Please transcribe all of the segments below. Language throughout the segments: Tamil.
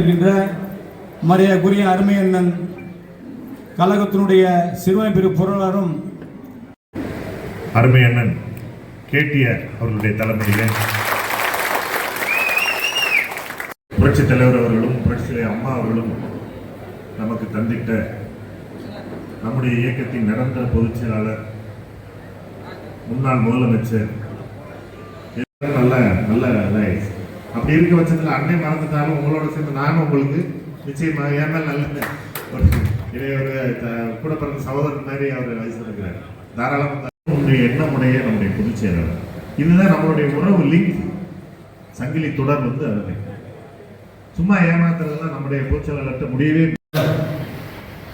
இருக்கின்ற மரியாதைக்குரிய அருமை அண்ணன் கழகத்தினுடைய சிறுவன் பெரு பொருளாளரும் அருமை அண்ணன் கேடிஆர் அவர்களுடைய தலைமையிலே புரட்சி தலைவர் அவர்களும் புரட்சித் அம்மா அவர்களும் நமக்கு தந்திட்ட நம்முடைய இயக்கத்தின் நிரந்தர பொதுச் செயலாளர் முன்னாள் முதலமைச்சர் நல்ல நல்ல இதாயிடுச்சு. அப்படி இருக்க பட்சத்தில் அன்னை மறந்துட்டாலும் உங்களோட சேர்ந்து நானும் உங்களுக்கு நிச்சயமாக ஏன் மேல் நல்ல ஒரு இதை ஒரு த- கூட பிறந்த சகோதரன் மாதிரி அவர் வயசிருக்கிறார் தாராளமாக நம்முடைய எண்ணமுடைய நம்முடைய பொதுச் செயலாளர். இதுதான் நம்மளுடைய உறவு லிங்க் சங்கிலி தொடர் வந்து அதுதான் சும்மா ஏமாத்துறதுலாம் நம்முடைய பொதுச் செயலாளர்கிட்ட முடியவே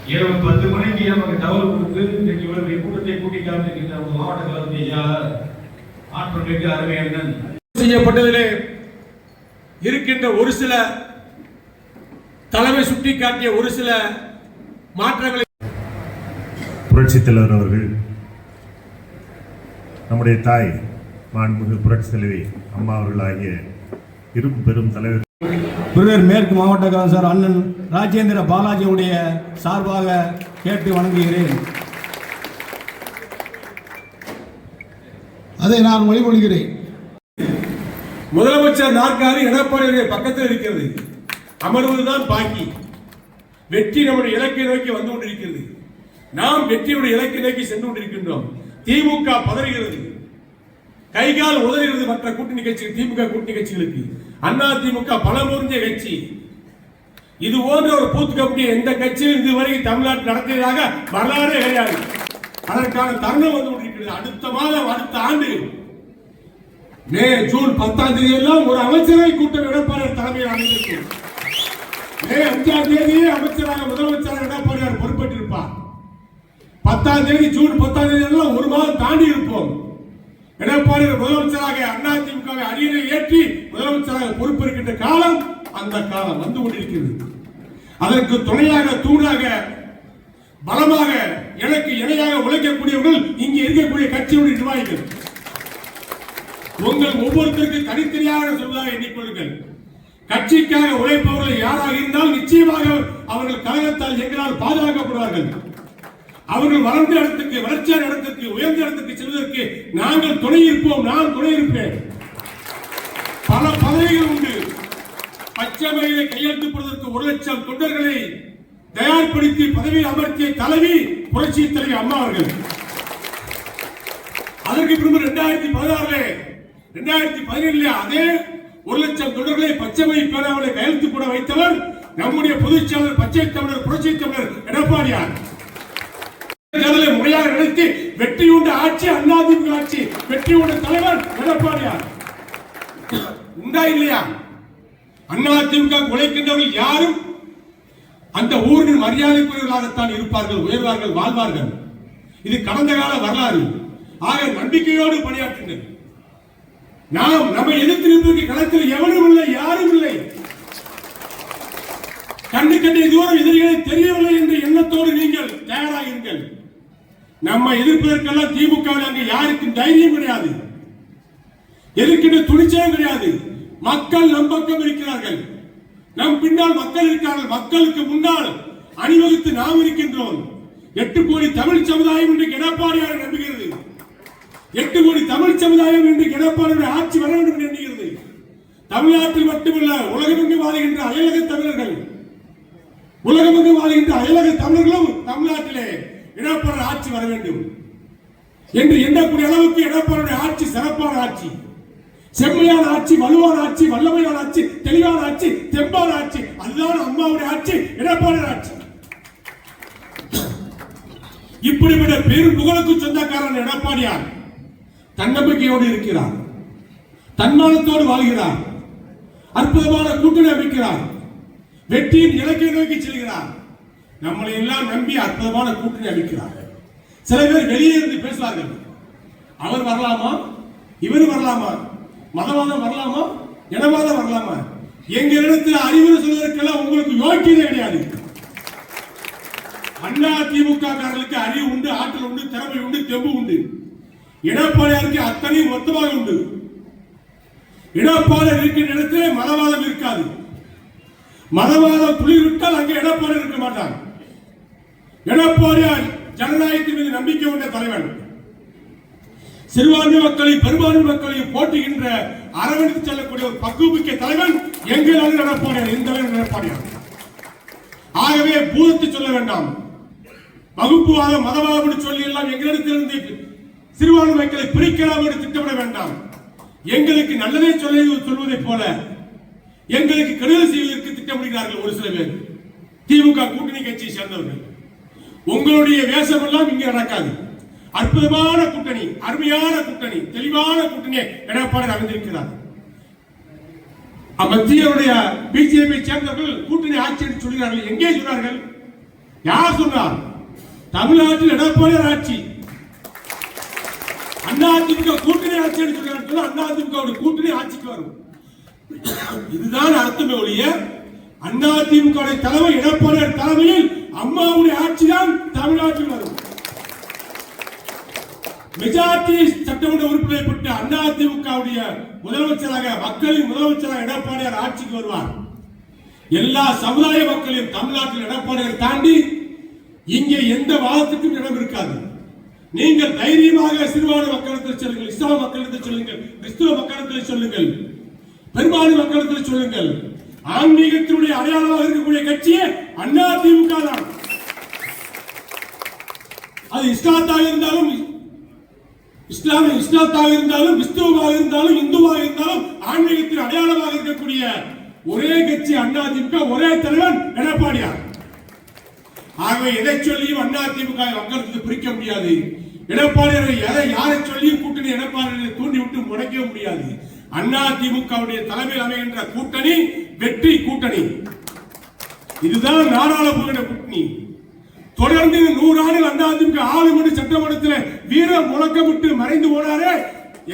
இரவு பத்து மணிக்கு நமக்கு தகவல் கொடுத்து இன்றைக்கு இவருடைய கூட்டத்தை கூட்டி காமிக்கின்ற மாவட்ட கழகத்தை செயலாளர் ஆற்றல் மிக்க அருமையண்ணன். செய்யப்பட்டதிலே இருக்கின்ற ஒரு சில தலைமை சுட்டிக்காட்டிய ஒரு சில மாற்றங்களை புரட்சித் தலைவர் அவர்கள் நம்முடைய தாய் மாண்புமிகு புரட்சி தலைவி அம்மா அவர்கள் ஆகிய இரு பெரும் தலைவர் விருதுநகர் மேற்கு மாவட்ட சார் அண்ணன் ராஜேந்திர பாலாஜியுடைய சார்பாக கேட்டு வணங்குகிறேன். அதை நான் மொழிமொழிகிறேன் முதலமைச்சர் நாற்காலி எடப்பாடியுடைய பக்கத்தில் இருக்கிறது. அமர்வதுதான் பாக்கி. வெற்றி நம்முடைய இலக்கை நோக்கி வந்து கொண்டிருக்கிறது. நாம் வெற்றியுடைய இலக்கை நோக்கி சென்று கொண்டிருக்கின்றோம். திமுக பதறுகிறது. கைகால் உதறுகிறது மற்ற கூட்டணி கட்சிகள் திமுக கூட்டணி கட்சிகளுக்கு. அண்ணா திமுக பல முறிஞ்ச கட்சி. இது போன்ற ஒரு பூத்து கமிட்டி எந்த கட்சியும் இதுவரை தமிழ்நாட்டில் நடத்தியதாக வரலாறே கிடையாது. அதற்கான தருணம் வந்து கொண்டிருக்கிறது. அடுத்த மாதம் அடுத்த ஆண்டு மே ஜூன் பத்தாம் தேதி எல்லாம் ஒரு அமைச்சரவை கூட்டம் எடப்பாடியார் தலைமையில் அமைந்திருக்கும். மே அஞ்சாம் தேதியே அமைச்சராக முதலமைச்சராக எடப்பாடியார் பொறுப்பேற்றிருப்பார். பத்தாம் தேதி ஜூன் பத்தாம் தேதி எல்லாம் ஒரு மாதம் தாண்டி இருப்போம். எடப்பாடியார் முதலமைச்சராக அதிமுகவை அரியணை ஏற்றி முதலமைச்சராக பொறுப்பேற்கின்ற காலம் அந்த காலம் வந்து கொண்டிருக்கிறது. அதற்கு துணையாக தூணாக பலமாக எனக்கு இணையாக உழைக்கக்கூடியவர்கள் இங்கே இருக்கக்கூடிய கட்சியுடைய நிர்வாகிகள். உங்கள் ஒவ்வொருத்தருக்கு தனித்தனியாக சொல்வதாக எண்ணிக்கொள்ளுங்கள். கட்சிக்காக உழைப்பவர்கள் யாராக இருந்தால் நிச்சயமாக அவர்கள் கழகத்தால் எங்களால் பாதுகாக்கப்படுவார்கள். அவர்கள் வளர்ந்த இடத்துக்கு வளர்ச்சியான இடத்துக்கு உயர்ந்த இடத்துக்கு செல்வதற்கு நாங்கள் துணை இருப்போம் நான் துணை இருப்பேன். பல பதவிகள் உண்டு. பச்சை மயிலை கையெழுத்து போடுவதற்கு ஒரு லட்சம் தொண்டர்களை தயார்படுத்தி பதவியில் அமர்த்திய தலைவி புரட்சி தலைவி அம்மா அவர்கள். அதற்கு பிறகு ரெண்டாயிரத்தி பதினாறுல இரண்டாயிரத்தி பதினேழுல அதே ஒரு லட்சம் தொண்டர்களை பச்சைமை பேராவலை கையெழுத்து போட வைத்தவர் நம்முடைய பொதுச் செயலர் பச்சை தமிழர் புரட்சி தமிழர் எடப்பாடியார். தேர்தலை முறையாக நடத்தி வெற்றி உண்ட ஆட்சி அண்ணாதிமுக ஆட்சி வெற்றி உண்ட தலைவர் எடப்பாடியார். உண்டா இல்லையா? அதிமுக உழைக்கின்றவர்கள் யாரும் அந்த ஊரின் மரியாதைக்குரியவர்களாகத்தான் இருப்பார்கள் உயர்வார்கள் வாழ்வார்கள். இது கடந்த கால வரலாறு. ஆக நம்பிக்கையோடு பணியாற்றுங்கள். நாம் நம்மை எதிர்த்து நிற்பதற்கு களத்தில் எவனும் இல்லை யாரும் இல்லை கண்டு கண்டு தூரம் எதிரிகளை தெரியவில்லை என்ற எண்ணத்தோடு நீங்கள் தயாராகிறீர்கள் நம்ம எதிர்ப்பதற்கெல்லாம் திமுகவில் அங்கு யாருக்கும் தைரியம் கிடையாது. எதிர்க்கின்ற துணிச்சலும் கிடையாது. மக்கள் நம் பக்கம் இருக்கிறார்கள். நம் பின்னால் மக்கள் இருக்கிறார்கள் மக்களுக்கு முன்னால் அணிவகுத்து நாம் இருக்கின்றோம். எட்டு கோடி தமிழ் சமுதாயம் இன்றைக்கு எடப்பாடியாரை நம்புகிறது. எட்டு கோடி தமிழ் சமுதாயம் என்று எடப்பாடியுடைய ஆட்சி வர வேண்டும் என்று எண்ணுகிறது. தமிழ்நாட்டில் மட்டுமல்ல உலகமெங்கு வாழ்கின்ற அயலக தமிழர்கள். உலகமெங்கு வாழ்கின்ற அயலக தமிழர்களும் தமிழ்நாட்டிலே எடப்பாடி ஆட்சி வர வேண்டும் என்று எண்ணக்கூடிய அளவுக்கு எடப்பாடியுடைய ஆட்சி சிறப்பான ஆட்சி. செம்மையான ஆட்சி வலுவான ஆட்சி வல்லமையான ஆட்சி தெளிவான ஆட்சி தெம்பான ஆட்சி. அதுதான் அம்மாவுடைய ஆட்சி எடப்பாடி ஆட்சி. இப்படிப்பட்ட பெரும் புகழுக்கு சொந்தக்காரன் எடப்பாடியார். தன்னம்பிக்கையோடு இருக்கிறார். தன்மானத்தோடு வாழ்கிறார். அற்புதமான கூட்டணி அமைக்கிறார். வெற்றியின் இலக்கை நோக்கி செல்கிறார். நம்மளை எல்லாம் நம்பி அற்புதமான கூட்டணி அமைக்கிறார்கள். சில பேர் வெளியே இருந்து பேசுவார்கள். அவர் வரலாமா? இவர் வரலாமா? மதவாதம் வரலாமா? இனவாதம் வரலாமா? எங்களிடத்தில் அறிவுரை சொல்வதற்கெல்லாம் உங்களுக்கு யோக்கியதை கிடையாது. அண்ணா திமுக காரர்களுக்கு அறிவு உண்டு ஆற்றல் உண்டு திறமை உண்டு தெம்பு உண்டு. எடப்பாடியாருக்கு அத்தனையும் மொத்தமாக உண்டு. எடப்பாடி இருக்கின்ற இடத்திலே மதவாதம் இருக்காது. மதவாதம் துளிர்விட்டால் அங்கே எடப்பாடி இருக்க மாட்டார். எடப்பாடியார் ஜனநாயகத்தின் மீது நம்பிக்கை கொண்ட தலைவன். சிறுபான்மை மக்களையும் பெரும்பான்மை மக்களையும் போட்டுகின்ற அரவணைத்து செல்லக்கூடிய ஒரு பக்குவமிக்க தலைவன் எங்களால் நடப்பாடியார் இந்த நடப்பாடியார் ஆகவே பூதத்தை சொல்ல வேண்டாம். வகுப்புவாதம் மதவாதம் சொல்லி எல்லாம் எங்களிடத்திலிருந்து சிறுபான்மை மக்களை பிரிக்கலாம் என்று திட்டமிட வேண்டாம். எங்களுக்கு நல்லதே சொல்ல சொல்வதைப் போல எங்களுக்கு கெடுதல் செய்வதற்கு திட்டமிடுகிறார்கள் ஒரு சில பேர். திமுக கூட்டணி கட்சியை சேர்ந்தவர்கள். உங்களுடைய வேஷமெல்லாம் இங்கே நடக்காது. அற்புதமான கூட்டணி அருமையான கூட்டணி தெளிவான கூட்டணியை எடப்பாடி அமைந்திருக்கிறார். மத்தியுடைய பிஜேபி சேர்ந்தவர்கள் கூட்டணி ஆட்சி என்று சொல்கிறார்கள். எங்கே சொன்னார்கள் யார் சொன்னார்? தமிழ்நாட்டில் எடப்பாடியார் ஆட்சி. அண்ணா அதிமுக கூட்டணி ஆட்சி என்று சொல்கிறார்கள் அண்ணா அதிமுக கூட்டணி ஆட்சிக்கு வரும். இதுதான் அர்த்தமே ஒழிய அண்ணா திமுக தலைமை எடப்பாடியார் தலைமையில் அம்மாவுடைய ஆட்சி தான் தமிழ்நாட்டில் வரும். மெஜாரிட்டி சட்டமன்ற உறுப்பினர் பெற்ற அண்ணா திமுகவுடைய முதலமைச்சராக மக்களின் முதலமைச்சராக எடப்பாடியார் ஆட்சிக்கு வருவார். எல்லா சமுதாய மக்களையும் தமிழ்நாட்டில் எடப்பாடியார் தாண்டி இங்கே எந்த வாதத்துக்கும் இடம் இருக்காது. நீங்கள் தைரியமாக சிறுபான மக்களிடத்தில் சொல்லுங்கள் இஸ்லாம் மக்களிடத்தில் சொல்லுங்கள் கிறிஸ்துவ மக்களிடத்தில் சொல்லுங்கள் பெரும்பான்மை மக்களிடத்தில் சொல்லுங்கள். ஆன்மீகத்தினுடைய அடையாளமாக இருக்கக்கூடிய கட்சியே அண்ணா திமுக தான். அது இஸ்லாத்தாக இருந்தாலும் இஸ்லாமிய இஸ்லாத்தாக இருந்தாலும் கிறிஸ்துவமாக இருந்தாலும் இந்துவாக இருந்தாலும் ஆன்மீகத்தின் அடையாளமாக இருக்கக்கூடிய ஒரே கட்சி அண்ணா திமுக ஒரே தலைவன் எடப்பாடியார். ஆகவே எதை சொல்லியும் அண்ணா திமுக மக்களுக்கு பிரிக்க முடியாது. எடப்பாடியாரை எதை யாரை சொல்லியும் கூட்டணி எடப்பாடியை தூண்டி விட்டு முடக்க முடியாது. அண்ணா திமுகவுடைய தலைமையில் அமைகின்ற கூட்டணி வெற்றி கூட்டணி. இதுதான் நாடாளுமன்ற கூட்டணி. தொடர்ந்து நூறு ஆண்டுகள் அண்ணா திமுக ஆளுமன்ற சட்டமன்றத்தில் வீர முழக்கமிட்டு மறைந்து போனாரே.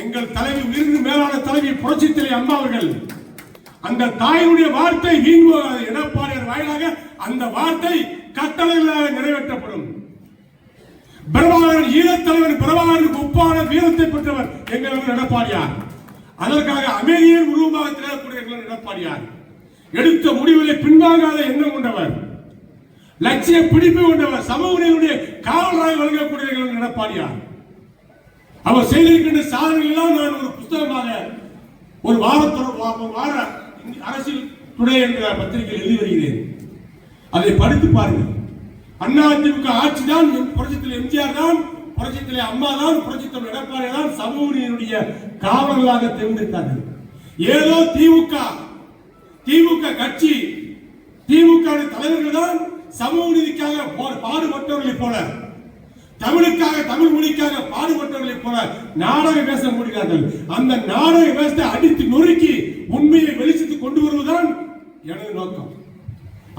எங்கள் தலைவி விருந்து மேலான தலைவி புரட்சித்தலை அம்மா அவர்கள். அந்த தாயினுடைய வார்த்தை வீண் போகாது. எடப்பாடியார் வாயிலாக அந்த வார்த்தை கட்டளைகளாக நிறைவேற்றப்படும். பிரபாகரன் ஈழத்தலைவர் பிரபாகரனுக்கு ஒப்பான வீரத்தை பெற்றவர் எங்கள் எடப்பாடியார். அதற்காக அமைதியின் உருவமாக திகழக்கூடிய எங்கள் எடப்பாடியார். எடுத்த முடிவுகளை பின்வாங்காத எண்ணம் கொண்டவர். லட்சிய பிடிப்பு கொண்டவர். சமூக நீதியுடைய காவலராக வழங்கக்கூடிய எங்கள் எடப்பாடியார். அவர் செய்திருக்கின்ற சாதனைகள்லாம் நான் ஒரு புஸ்தகமாக ஒரு வாரத்தொடர் வார அரசியல் துணை என்ற பத்திரிகையில் எழுதி வருகிறேன். அதை படித்து பாருங்கள். அண்ணா அதிமுக ஆட்சி தான் புரட்சத்தில் எம்ஜிஆர் தான் புரட்சத்தில் அம்மா தான் புரட்சத்தில் எடப்பாடி தான் சமூகத்தினுடைய காவலர்களாக தேர்ந்தெடுத்தார்கள் ஏதோ திமுக திமுக கட்சி திமுக தலைவர்கள் தான் சமூக நீதிக்காக பாடுபட்டவர்களைப் போல தமிழுக்காக தமிழ் மொழிக்காக பாடுபட்டவர்களைப் போல நாடக பேச முடிகிறார்கள் அந்த நாடக பேசத்தை அடித்து நொறுக்கி உண்மையை வெளிச்சத்து கொண்டு வருவதுதான் எனது நோக்கம்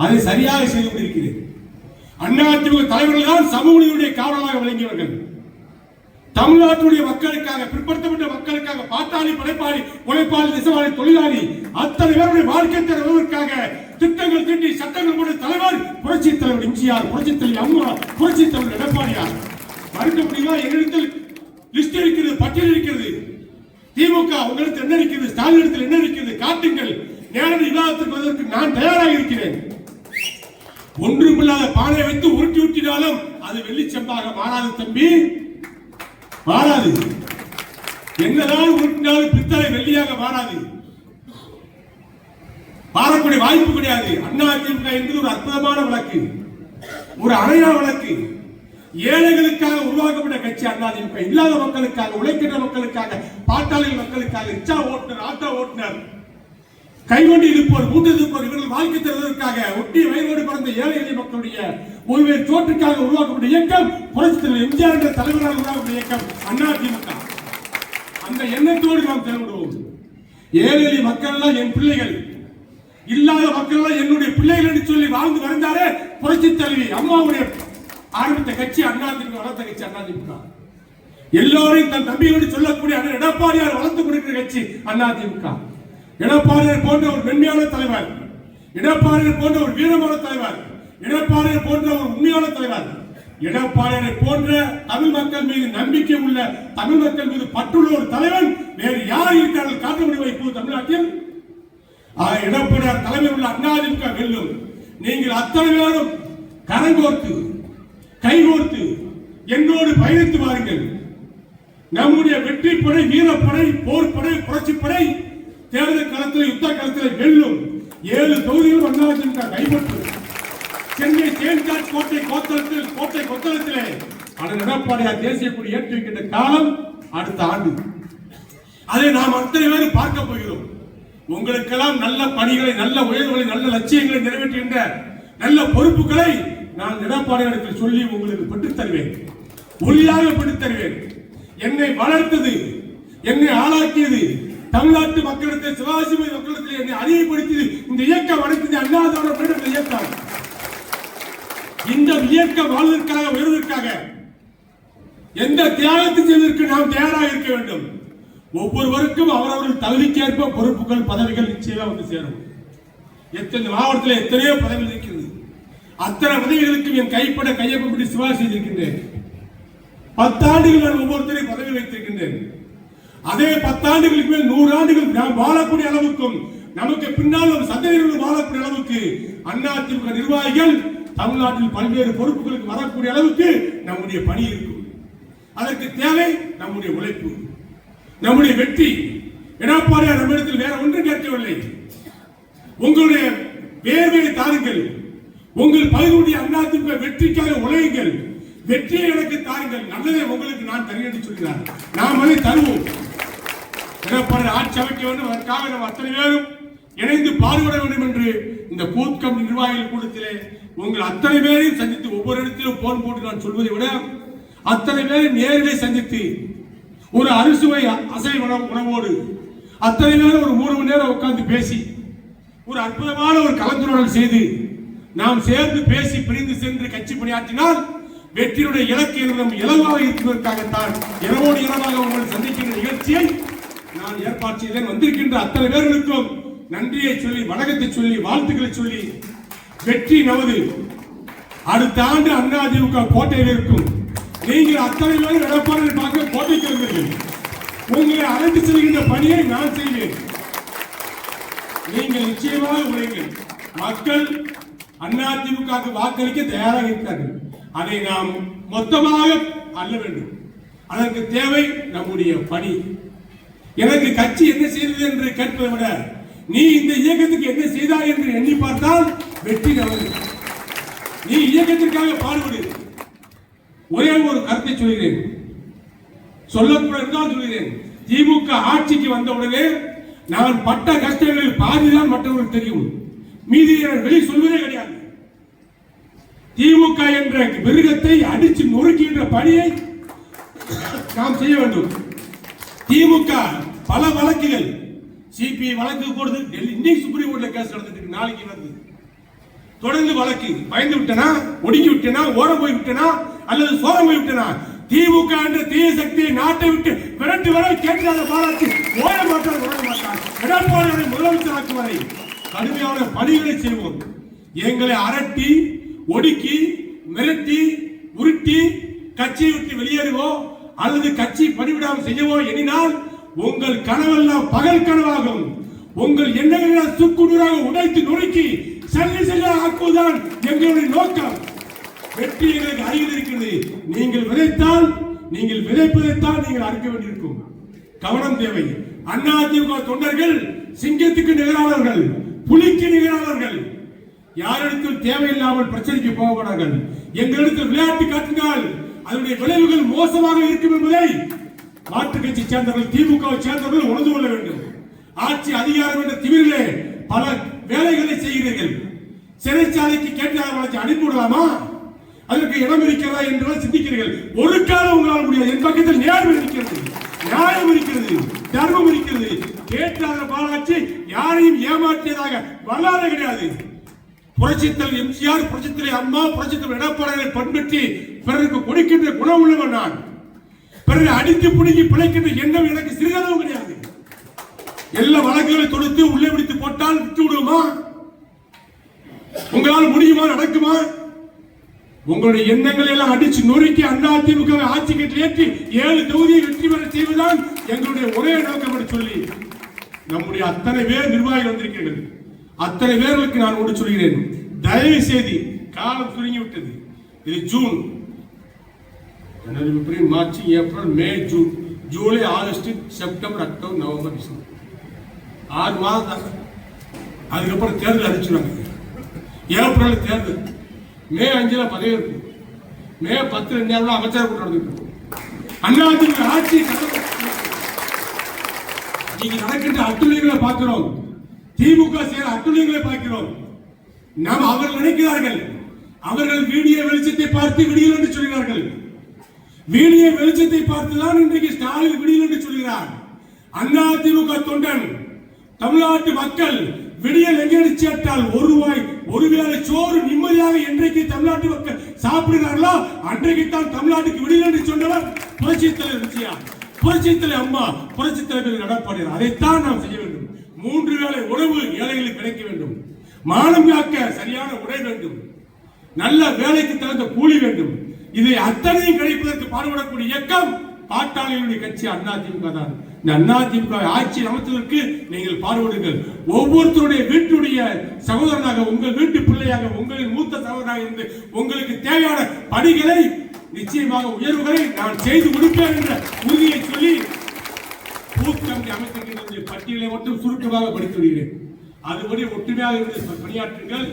அதை சரியாக செய்து கொண்டிருக்கிறேன். அண்ணா அதிமுக தலைவர்கள் தான் சமூக நீதியுடைய காவலராக விளங்கியவர்கள். தமிழ்நாட்டுடைய மக்களுக்காக பிற்படுத்தப்பட்ட மக்களுக்காக பாட்டாளி படைப்பாளி உழைப்பாளி நெசவாளி தொழிலாளி அத்தனை பேருடைய வாழ்க்கை தருவதற்காக திட்டங்கள் தீட்டி சட்டங்கள் போட்ட தலைவர் புரட்சி தலைவர் எம்ஜிஆர் புரட்சி தலைவர் அம்மா புரட்சி தலைவர் எடப்பாடியார். மறுக்க முடியுமா? எங்களிடத்தில் லிஸ்ட் இருக்கிறது பட்டியல் இருக்கிறது. திமுக உங்களிடத்தில் என்ன இருக்கிறது? ஸ்டாலின் இடத்தில் என்ன இருக்கிறது? காட்டுங்கள். நேரடி விவாதத்துக்கு நான் தயாராக இருக்கிறேன். ஒன்றுமில்லாத பானையை வைத்து உருட்டி உருட்டினாலும் அது வெள்ளி செம்பாக மாறாது தம்பி. மாறாது. என்னதான் உருட்டினாலும் பித்தளை வெள்ளியாக மாறாது. மாறக்கூடிய வாய்ப்பு கிடையாது. அண்ணா திமுக என்பது ஒரு அற்புதமான வழக்கு ஒரு அணையா வழக்கு ஏழைகளுக்காக உருவாக்கப்பட்ட கட்சி அண்ணா திமுக. இல்லாத மக்களுக்காக உழைக்கின்ற மக்களுக்காக பாட்டாளி மக்களுக்காக ரிக்ஷா ஓட்டுநர் ஆட்டோ ஓட்டுநர் கைவண்டி இருப்போர் மூட்டை இருப்போர் இவர்கள் வாழ்க்கை தருவதற்காக ஒட்டிய வயதோடு பிறந்த ஏழை எளிய மக்களுடைய ஒருவே தோற்றுக்காக உருவாக்கப்பட்ட இயக்கம் புரட்சி தலைவர் எம்ஜிஆர் என்ற தலைவரால் உருவாக்கப்பட்ட இயக்கம் அண்ணா திமுக. அந்த எண்ணத்தோடு நாம் செயல்படுவோம். ஏழை எளிய மக்கள் எல்லாம் என் பிள்ளைகள். இல்லாத மக்கள் எல்லாம் என்னுடைய பிள்ளைகள் என்று சொல்லி வாழ்ந்து வந்தாரே புரட்சி தலைவி அம்மாவுடைய ஆரம்பித்த கட்சி அண்ணா திமுக வளர்த்த கட்சி அண்ணா திமுக. எல்லோரையும் தன் தம்பிகளோடு சொல்லக்கூடிய அண்ணன் எடப்பாடியார் வளர்த்து கொடுக்கிற கட்சி அண்ணா திமுக. எடப்பாடியார் போன்ற ஒரு மென்மையான தலைவர். இடப்பாளையர் போன்ற ஒரு வீரமான தலைவர். எடப்பாடியார் போன்ற ஒரு உண்மையான தலைவர். இடப்பாளையரை போன்ற தமிழ் மக்கள் மீது நம்பிக்கை உள்ள தமிழ் மக்கள் மீது பற்றுள்ள ஒரு தலைவன் வேறு யார் இருக்கிறார்கள் காட்ட முடியுமா இப்போது தமிழ்நாட்டில். ஆக, எடப்பாடியார் தலைமையில் உள்ள அண்ணாதிமுக வெல்லும். நீங்கள் அத்தனை பேரும் கரங்கோர்த்து கைகோர்த்து என்னோடு பயணித்து வாருங்கள். நம்முடைய வெற்றி படை வீரப்படை போர்படை புரட்சிப்படை தேர்தல் களத்தில் யுத்த களத்தில் வெல்லும் ஏழு தொகுதிகளும் அதிமுக கைப்பற்றும் சென்னை தேன்காட் கோட்டை கோத்தளத்தில் கோட்டை கொத்தளத்திலே அண்ணன் எடப்பாடியார் தேசிய கொடி ஏற்றி வைக்கின்ற காலம் அடுத்த ஆண்டு. அதை நாம் அத்தனை பேரும் பார்க்க போகிறோம். உங்களுக்கெல்லாம் நல்ல பணிகளை நல்ல உயர்வுகளை நல்ல லட்சியங்களை நிறைவேற்றுகின்ற நல்ல பொறுப்புகளை நான் எடப்பாடியாருக்கு சொல்லி உங்களுக்கு பெற்றுத் தருவேன். ஒளியாக பெற்றுத் தருவேன். என்னை வளர்த்தது என்னை ஆளாக்கியது தமிழ்நாட்டு மக்களிடத்தில் சிவாஜி மக்களிடத்தில் என்னை அறியப்படுத்தி இந்த இயக்கம் அனைத்து அண்ணாதோட இந்த இயக்கம். இந்த இயக்கம் வாழ்வதற்காக உயர்வதற்காக எந்த தியாகத்தை செய்வதற்கு நாம் தயாராக இருக்க வேண்டும்? ஒவ்வொருவருக்கும் அவரவர்கள் தகுதிக்கேற்ப பொறுப்புகள் பதவிகள் நிச்சயமா வந்து சேரும். எத்தனை மாவட்டத்தில் எத்தனையோ பதவிகள் இருக்கிறது. அத்தனை பதவிகளுக்கும் என் கைப்பட கையொப்பப்பட்டு சிவாசி செய்திருக்கின்றேன். பத்தாண்டுகள் நான் ஒவ்வொருத்தரையும் பதவி வைத்திருக்கின்றேன். அதே பத்தாண்டுகளுக்கு மேல் நூறு ஆண்டுகள் நாம் வாழக்கூடிய அளவுக்கும் நமக்கு பின்னால் ஒரு சந்தேகங்கள் வாழக்கூடிய அளவுக்கு அதிமுக நிர்வாகிகள் தமிழ்நாட்டில் பல்வேறு பொறுப்புகளுக்கு வரக்கூடிய அளவுக்கு நம்முடைய பணி இருக்கும். அதற்கு தேவை நம்முடைய உழைப்பு. நம்முடைய வெற்றி. எடப்பாடியார் நம்மிடத்தில் வேற ஒன்றும் கேட்கவில்லை. உங்களுடைய வேர்வையை தாருங்கள். உங்கள் பகுதியுடைய அதிமுக வெற்றிக்காக உழையுங்கள். வெற்றியை எனக்கு தாருங்கள். நல்லதை உங்களுக்கு நான் தருகிறேன் சொல்கிறார். நாம் அதை தருவோம். எடப்பாடி ஆட்சி அமைக்க வேண்டும் அதற்காக நம்ம அத்தனை பேரும் இணைந்து பாடுபட வேண்டும் என்று இந்த கூத்தம் நிர்வாகிகள் கூட்டத்திலே உங்கள் அத்தனை பேரையும் சந்தித்து ஒவ்வொரு இடத்திலும் போன் போட்டு நான் சொல்வதை விட அத்தனை பேரையும் நேரிலே சந்தித்து ஒரு அறுசுவை அசை உணவு உணவோடு அத்தனை பேரும் ஒரு மூணு மணி நேரம் உட்கார்ந்து பேசி ஒரு அற்புதமான ஒரு கலந்துரையாடல் செய்து நாம் சேர்ந்து பேசி பிரிந்து சென்று கட்சி பணியாற்றினால் வெற்றியுடைய இலக்கு நம் இலவாக இருப்பதற்காகத்தான் இரவோடு இரவாக உங்களை சந்திக்கின்ற நிகழ்ச்சியை நான் ஏற்பாடு செய்தேன் வந்திருக்கின்ற அத்தனை பேர்களுக்கும் நன்றியை சொல்லி வணக்கத்தை சொல்லி வாழ்த்துக்களை சொல்லி வெற்றி நமது. அடுத்த ஆண்டு அண்ணா திமுக கோட்டையில் இருக்கும். நீங்கள் அத்தனை பேர் எடப்பாடி பார்க்க கோட்டைக்கு இருந்தீர்கள் உங்களை அழைத்து செல்கின்ற பணியை நான் செய்வேன். நீங்கள் நிச்சயமாக உழைங்கள் மக்கள் அதிமுக வாக்களிக்க தயாராக இருக்கிறார்கள் அதை நாம் மொத்தமாக அல்ல வேண்டும். அதற்கு தேவை நம்முடைய பணி. எனக்கு கட்சி என்ன செய்தது என்று கேட்பதை விட நீ இந்த இயக்கத்துக்கு என்ன செய்தாய் என்று எண்ணி பார்த்தால் வெற்றி நமது நீ இயக்கத்திற்காக பாடுபடு. ஒரே ஒரு கருத்தை சொல்கிறேன். சொல்லக்கூடாது சொல்கிறேன். திமுக ஆட்சிக்கு வந்தவுடனே நான் பட்ட கஷ்டங்களில் பாதிதான் மற்றவர்களுக்கு தெரியும். மீதி வெளி சொல்வதே கிடையாது. திமுக என்ற மிருகத்தை அடிச்சு நொறுக்கின்ற பணியை நாம் செய்ய வேண்டும். திமுக பல வழக்குகள். சிபிஐ வழக்கு போடுது. இன்னைக்கு சுப்ரீம் கோர்ட்ல கேஸ் நடந்துட்டு நாளைக்கு நடந்தது தொடர்ந்து வழக்கு. பயந்து விட்டனா? ஒடுங்கி விட்டனா? ஓரம் போய் விட்டனா? அல்லது சோரம் போய் விட்டனா? திமுக என்ற தீய சக்தியை நாட்டை விட்டு விரட்டு வர கேட்காத பாராட்டி ஓட மாட்டார் ஓட மாட்டார். எடப்பாடியை முதலமைச்சராக்கும் வரை கடுமையான பணிகளை செய்வோம். எங்களை அரட்டி ஒடுக்கி மிரட்டி உருட்டி கட்சியை விட்டு வெளியேறுவோம். அல்லது கட்சி பணிவிடாமல் செய்யவோ எண்ணினால் உங்கள் கனவெல்லாம் பகல் கனவாகும். உங்கள் எண்ணங்களை சுக்குநூறாக உடைத்து நொறுக்கி சல்லி செல்ல ஆக்குவதுதான் எங்களுடைய நோக்கம். வெற்றி எங்களுக்கு அருகில் இருக்கிறது. நீங்கள் விதைத்தால் நீங்கள் விதைப்பதைத்தான் நீங்கள் அறிக்க வேண்டியிருக்கும். கவனம் தேவை. அண்ணா அதிமுக தொண்டர்கள் சிங்கத்துக்கு நிகரானவர்கள் புலிக்கு நிகரானவர்கள். யாரிடத்தில் தேவையில்லாமல் பிரச்சனைக்கு போகப்படார்கள் எங்களிடத்தில் விளையாட்டு காட்டினால் அதனுடைய விளைவுகள் மோசமாக இருக்கும் என்பதை மாற்று கட்சி சேர்ந்தவர்கள் திமுகவை சேர்ந்தவர்கள் உணர்ந்து கொள்ள வேண்டும். ஆட்சி அதிகாரம் என்ற திமிரிலே பல வேலைகளை செய்கிறீர்கள். சிறைச்சாலைக்கு கேட்டார் அனுப்பி விடலாமா? அதற்கு இடம் இருக்கிறதா என்று சிந்திக்கிறீர்கள். ஒரு காலம் உங்களால் முடியாது. என் பக்கத்தில் நேரம் இருக்கிறது. நியாயம் இருக்கிறது. தர்மம் இருக்கிறது. கேட்டாத பாலாட்சி யாரையும் ஏமாற்றியதாக வரலாறு கிடையாது. புரட்சித்தல் எம்ஜிஆர் புரட்சித்தலை அம்மா புரட்சித்தல் எடப்பாடியை பண்பற்றி பிறருக்கு கொடுக்கின்ற குணம் உள்ளவன் நான். பிறகு அடித்து பிடிக்கி பிழைக்கின்ற எண்ணம் எனக்கு சிறிதளவு கிடையாது. எல்லா வழக்குகளை தொடுத்து உள்ளே பிடித்து போட்டால் விட்டு விடுவோமா? உங்களால் முடியுமா நடக்குமா? உங்களுடைய எண்ணங்களை எல்லாம் அடிச்சு நொறுக்கி அண்ணா திமுக ஆட்சி கட்டில் ஏற்றி ஏழு தொகுதியை வெற்றி பெற செய்வதுதான் எங்களுடைய ஒரே நோக்கம் என்று சொல்லி நம்முடைய அத்தனை பேர் நிர்வாகிகள் வந்திருக்கிறது அத்தனை பேர்களுக்கு நான் ஒன்று சொல்கிறேன். தயவு செய்து காலம் சுருங்கி விட்டது இது ஜூன். ஜனவரி பிப்ரவரி March April May June. July August September October November December. ஆறு மாதம். தான் அதுக்கப்புறம் தேர்தல் அடிச்சுருவாங்க ஏப்ரல் தேர்தல். மே அஞ்சில் பதவி இருக்கும் மே பத்து ரெண்டு நாள் அமைச்சர் கூட்டம் நடந்துட்டு அண்ணா ஆட்சி நீங்க நடக்கின்ற அட்டுழியங்களை பார்க்கிறோம். திமுக செயல் அட்டுழியங்களை பார்க்கிறோம். நாம் அவர்கள் நினைக்கிறார்கள். அவர்கள் வீடிய வெளிச்சத்தை பார்த்து விடியல் என்று சொல்கிறார்கள். வீடிய வெளிச்சத்தை பார்த்துதான் இன்றைக்கு ஸ்டாலின் விடியல் என்று சொல்கிறார். அண்ணா திமுக தொண்டன் தமிழ்நாட்டு மக்கள் விடியல் எங்கே சேர்த்தால் ஒரு ரூபாய் ஒருவேளை சோறு நிம்மதியாக என்றைக்கு தமிழ்நாட்டு மக்கள் சாப்பிடுகிறார்களோ அன்றைக்கு தான் தமிழ்நாட்டுக்கு விடியல் என்று சொன்னவர் புரட்சி தலைவர் விஜயா. தலைவர் அம்மா புரட்சி தலைவர் எடப்பாடியார் அதைத்தான் நாம் செய்ய வேண்டும். மூன்று வேளை உணவு ஏழைகளுக்கு கிடைக்க வேண்டும். மானம் காக்க சரியான உடை வேண்டும். நல்ல வேலைக்கு தகுந்த கூலி வேண்டும். இதை அத்தனையும் கிடைப்பதற்கு பாடுபடக்கூடிய இயக்கம் பாட்டாளிகளுடைய கட்சி அண்ணா திமுக தான். இந்த அண்ணா திமுக ஆட்சி அமைத்ததற்கு நீங்கள் பாடுபடுங்கள். ஒவ்வொருத்தருடைய வீட்டுடைய சகோதரனாக உங்கள் வீட்டு பிள்ளையாக உங்களின் மூத்த சகோதரனாக இருந்து உங்களுக்கு தேவையான பணிகளை நிச்சயமாக உயர்வுகளை நான் செய்து கொடுப்பேன் என்ற உறுதியை சொல்லி பூத் கமிட்டி அமைத்திருக்கின்ற பட்டியலை மட்டும் சுருக்கமாக படித்து வருகிறேன் அதுபடி ஒற்றுமையாக இருந்து பணியாற்றுங்கள்.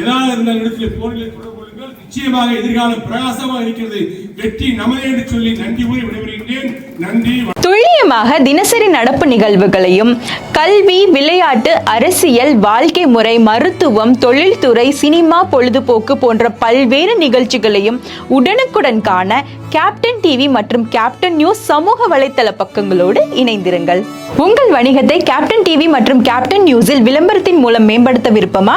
ஏதாவது இருந்த இடத்தில் போரில் தொடர்பு நிச்சயமாக எதிர்காலம் பிரகாசமாக இருக்கிறது. வெற்றி நமதே என்று சொல்லி நன்றி கூறி விடைபெறுகின்றேன். நன்றி துல்லியமாக தினசரி நடப்பு நிகழ்வுகளையும் கல்வி விளையாட்டு அரசியல் வாழ்க்கை முறை மருத்துவம் தொழில்துறை சினிமா பொழுதுபோக்கு போன்ற பல்வேறு நிகழ்ச்சிகளையும் உடனுக்குடன் காண கேப்டன் டிவி மற்றும் கேப்டன் நியூஸ் சமூக வலைத்தள பக்கங்களோடு இணைந்திருங்கள். உங்கள் வணிகத்தை கேப்டன் டிவி மற்றும் கேப்டன் நியூஸில் விளம்பரத்தின் மூலம் மேம்படுத்த விருப்பமா?